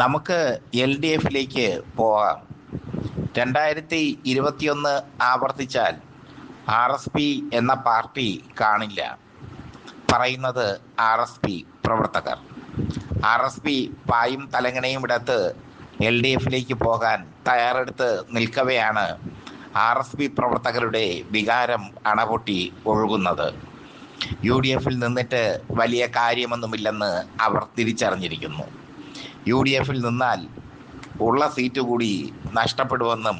നമുക്ക് L D എഫിലേക്ക് പോകാം. രണ്ടായിരത്തി ഇരുപത്തിയൊന്ന് ആവർത്തിച്ചാൽ ആർ എസ് പി എന്ന പാർട്ടി കാണില്ല. പറയുന്നത് ആർ എസ് പി പ്രവർത്തകർ. ആർ എസ് പി പായും തലങ്ങണയും ഇടത്ത് എൽ ഡി എഫിലേക്ക് പോകാൻ തയ്യാറെടുത്ത് നിൽക്കവെയാണ് ആർ എസ് പി പ്രവർത്തകരുടെ വികാരം അണപൊട്ടി ഒഴുകുന്നത്. യു ഡി എഫിൽ നിന്നിട്ട് വലിയ കാര്യമൊന്നുമില്ലെന്ന് അവർ തിരിച്ചറിഞ്ഞിരിക്കുന്നു. യു ഡി എഫിൽ നിന്നാൽ ഉള്ള സീറ്റ് കൂടി നഷ്ടപ്പെടുമെന്നും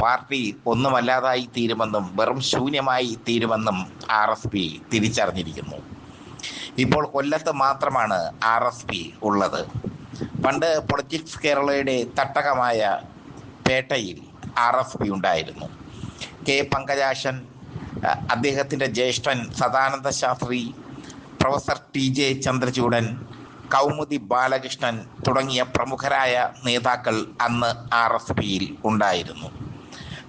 പാർട്ടി ഒന്നുമല്ലാതായി തീരുമെന്നും വെറും ശൂന്യമായി തീരുമെന്നും ആർ എസ് പി തിരിച്ചറിഞ്ഞിരിക്കുന്നു. ഇപ്പോൾ കൊല്ലത്ത് മാത്രമാണ് ആർ എസ് പി ഉള്ളത്. പണ്ട് പൊളിറ്റിക്സ് കേരളയുടെ തട്ടകമായ പേട്ടയിൽ ആർ എസ് പി ഉണ്ടായിരുന്നു. കെ പങ്കജാശൻ അദ്ദേഹത്തിന്റെ ജ്യേഷ്ഠൻ Sadananda Shastri professor T J Chandrachoodan Kaumudi Balakrishnan തുടങ്ങിയ പ്രമുഖരായ നേതാക്കൾ അന്ന് ആർ എസ് പിയിൽ ഉണ്ടായിരുന്നു.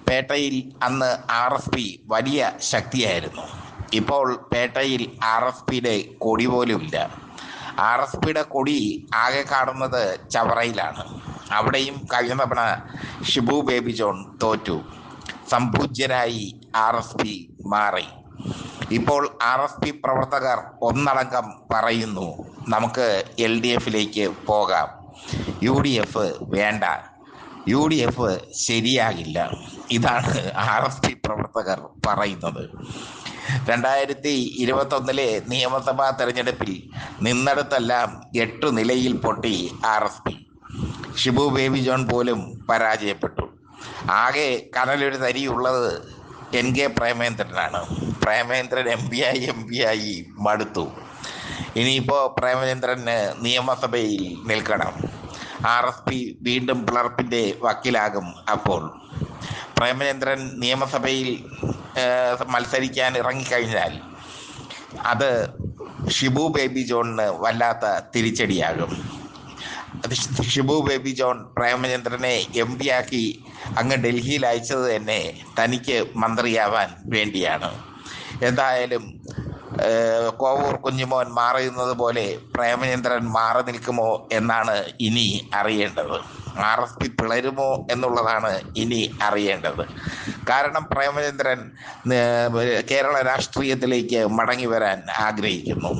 പേട്ടയിൽ അന്ന് ആർ എസ് പി വലിയ ശക്തിയായിരുന്നു. ഇപ്പോൾ പേട്ടയിൽ ആർ എസ് പിയുടെ കൊടി പോലുമില്ല. ആർ എസ് പിയുടെ കൊടി ആകെ കാണുന്നത് ചവറയിലാണ്. അവിടെയും കഴിഞ്ഞ തവണ ഷിബു ബേബി ജോൺ തോറ്റു. സംപൂജ്യരായി ആർ എസ് പി മാറി. ഇപ്പോൾ ആർ എസ് പി പ്രവർത്തകർ ഒന്നടങ്കം പറയുന്നു നമുക്ക് എൽ ഡി എഫിലേക്ക് പോകാം. യു ഡി എഫ് വേണ്ട. യു ഡി എഫ് ശരിയാകില്ല. ഇതാണ് ആർ എസ് പി പ്രവർത്തകർ പറയുന്നത്. രണ്ടായിരത്തി ഇരുപത്തൊന്നിലെ നിയമസഭാ തെരഞ്ഞെടുപ്പിൽ നിന്നിടത്തെല്ലാം എട്ട് നിലയിൽ പൊട്ടി R S P. Shibu Baby John പോലും പരാജയപ്പെട്ടു. ആകെ കനലൊരു തരിയുള്ളത് എൻ കെ പ്രേമേന്ദ്രനാണ്. പ്രേമേന്ദ്രൻ എം പി ആയി എം പി ആയി മടുത്തു. ഇനിയിപ്പോൾ പ്രേമചന്ദ്രന് നിയമസഭയിൽ നിൽക്കണം. ആർ എസ് പി വീണ്ടും പിളർപ്പിന്റെ വക്കിലാകും അപ്പോൾ. പ്രേമചന്ദ്രൻ നിയമസഭയിൽ മത്സരിക്കാൻ ഇറങ്ങിക്കഴിഞ്ഞാൽ അത് ഷിബു ബേബി ജോണിന് വല്ലാത്ത തിരിച്ചടിയാകും. ഷിബു ബേബി ജോൺ പ്രേമചന്ദ്രനെ എം പി ആക്കി അങ്ങ് ഡൽഹിയിൽ അയച്ചത് തന്നെ തനിക്ക് മന്ത്രിയാവാൻ വേണ്ടിയാണ്. എന്തായാലും കോവൂർ കുഞ്ഞുമോൻ മാറുന്നത് പോലെ പ്രേമചന്ദ്രൻ മാറി നിൽക്കുമോ എന്നാണ് ഇനി അറിയേണ്ടത്. ആർ എസ് പി പിളരുമോ എന്നുള്ളതാണ് ഇനി അറിയേണ്ടത്. കാരണം പ്രേമചന്ദ്രൻ കേരള രാഷ്ട്രീയത്തിലേക്ക് മടങ്ങി വരാൻ ആഗ്രഹിക്കുന്നു.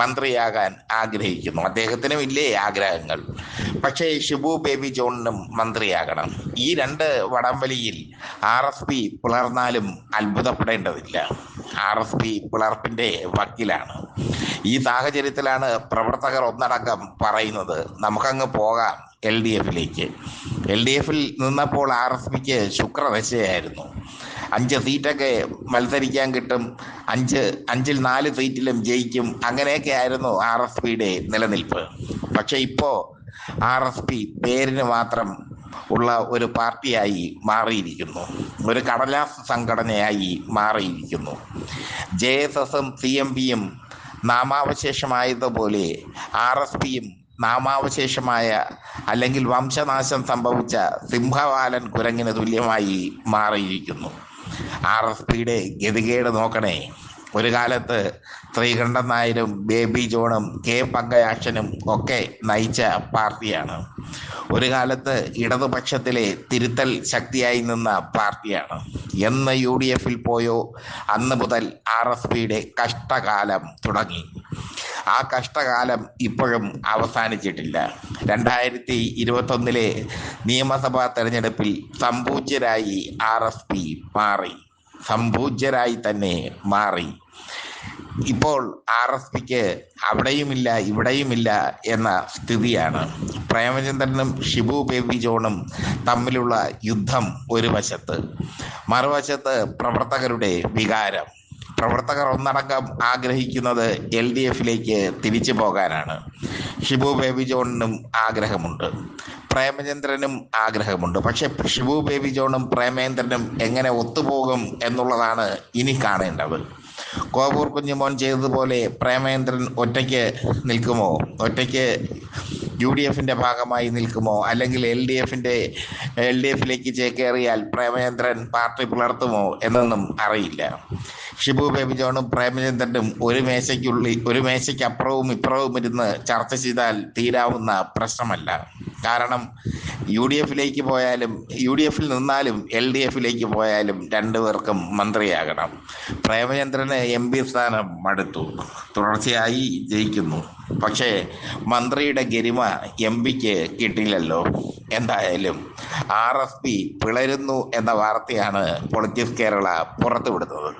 മന്ത്രിയാകാൻ ആഗ്രഹിക്കുന്നു. അദ്ദേഹത്തിനും ഇല്ലേ ആഗ്രഹങ്ങൾ. പക്ഷേ ഷിബു ബേബി ജോണിനും മന്ത്രിയാകണം. ഈ രണ്ട് വടംവലിയിൽ ആർ എസ് പി പിളർന്നാലും അത്ഭുതപ്പെടേണ്ടതില്ല. ആർ എസ് പി പിളർപ്പിന്റെ വക്കിലാണ്. ഈ സാഹചര്യത്തിലാണ് പ്രവർത്തകർ ഒന്നടങ്കം പറയുന്നത്. നമുക്കങ്ങ് പോകാം എൽ ഡി എഫിലേക്ക്. എൽ ഡി എഫിൽ നിന്നപ്പോൾ ആർ എസ് പിക്ക് ശുക്രദശയായിരുന്നു. അഞ്ച് സീറ്റൊക്കെ മത്സരിക്കാൻ കിട്ടും. അഞ്ച് അഞ്ചിൽ നാല് സീറ്റിലും ജയിക്കും. അങ്ങനെയൊക്കെ ആയിരുന്നു ആർ എസ് പിയുടെ നിലനിൽപ്പ്. പക്ഷെ ഇപ്പോ ആർ എസ് പി പേരിന് മാത്രം ഉള്ള ഒരു പാർട്ടിയായി മാറിയിരിക്കുന്നു. ഒരു കടലാസ് സംഘടനയായി മാറിയിരിക്കുന്നു. ജെ എസ് എസും സി എം പിയും നാമാവശേഷമായതുപോലെ ആർ എസ് പിയും നാമാവശേഷമായ അല്ലെങ്കിൽ വംശനാശം സംഭവിച്ച സിംഹവാലൻ കുരങ്ങിന് തുല്യമായി മാറിയിരിക്കുന്നു. ആർ എസ് പിയുടെ ഗതികേട് നോക്കണേ. ഒരു കാലത്ത് ശ്രീകണ്ഠൻ നായരും ബേബി ജോണും കെ പങ്കയാക്ഷനും ഒക്കെ നയിച്ച പാർട്ടിയാണ്. ഒരു കാലത്ത് ഇടതുപക്ഷത്തിലെ തിരുത്തൽ ശക്തിയായി നിന്ന പാർട്ടിയാണ്. എന്ന് യു ഡി എഫിൽ പോയോ അന്ന് മുതൽ ആർ എസ് പിയുടെ കഷ്ടകാലം തുടങ്ങി. ആ കഷ്ടകാലം ഇപ്പോഴും അവസാനിച്ചിട്ടില്ല. രണ്ടായിരത്തി ഇരുപത്തൊന്നിലെ നിയമസഭാ തെരഞ്ഞെടുപ്പിൽ സംപൂജ്യരായി ആർ എസ് പി മാറി. സംപൂജ്യരായി തന്നെ മാറി. ഇപ്പോൾ ആർ എസ് പിക്ക് അവിടെയുമില്ല ഇവിടെയുമില്ല എന്ന സ്ഥിതിയാണ്. പ്രേമചന്ദ്രനും ഷിബു ബേബി ജോണും തമ്മിലുള്ള യുദ്ധം ഒരു വശത്ത് മറുവശത്ത് പ്രവർത്തകരുടെ വികാരം. പ്രവർത്തകർ ഒന്നടങ്കം ആഗ്രഹിക്കുന്നത് എൽ ഡി എഫിലേക്ക് തിരിച്ചു പോകാനാണ്. ഷിബു ബേബി ജോണിനും ആഗ്രഹമുണ്ട്. പ്രേമചന്ദ്രനും ആഗ്രഹമുണ്ട്. പക്ഷെ ഷിബു ബേബി ജോണും പ്രേമേന്ദ്രനും എങ്ങനെ ഒത്തുപോകും എന്നുള്ളതാണ് ഇനി കാണേണ്ടത്. കോവൂർ കുഞ്ഞുമോൻ ചെയ്തതുപോലെ പ്രേമേന്ദ്രൻ ഒറ്റയ്ക്ക് നിൽക്കുമോ? ഒറ്റയ്ക്ക് യു ഡി എഫിന്റെ ഭാഗമായി നിൽക്കുമോ? അല്ലെങ്കിൽ എൽ ഡി എഫിന്റെ എൽ ഡി എഫിലേക്ക് ചേക്കേറിയാൽ പ്രേമചന്ദ്രൻ പാർട്ടി പുലർത്തുമോ എന്നൊന്നും അറിയില്ല. ഷിബു ബേബി ജോണും പ്രേമചന്ദ്രനും ഒരു മേശയ്ക്കുള്ളിൽ ഒരു മേശയ്ക്ക് അപ്പുറവും ഇപ്പുറവും ഇരുന്ന് ചർച്ച ചെയ്താൽ തീരാവുന്ന പ്രശ്നമല്ല. കാരണം യു ഡി എഫിലേക്ക് പോയാലും യു ഡി എഫിൽ നിന്നാലും എൽ ഡി എഫിലേക്ക് പോയാലും രണ്ടുപേർക്കും മന്ത്രിയാകണം. പ്രേമചന്ദ്രന് എം പി സ്ഥാനം മടുത്തു തുടർച്ചയായി ജയിക്കുന്നു. പക്ഷേ മന്ത്രിയുടെ ഗരിമ എം പിക്ക് കിട്ടില്ലല്ലോ എന്തായാലും ആർ എസ് പി പിളരുന്നു എന്ന വാർത്തയാണ് പൊളിറ്റിക്സ് കേരള പുറത്തുവിടുന്നത്.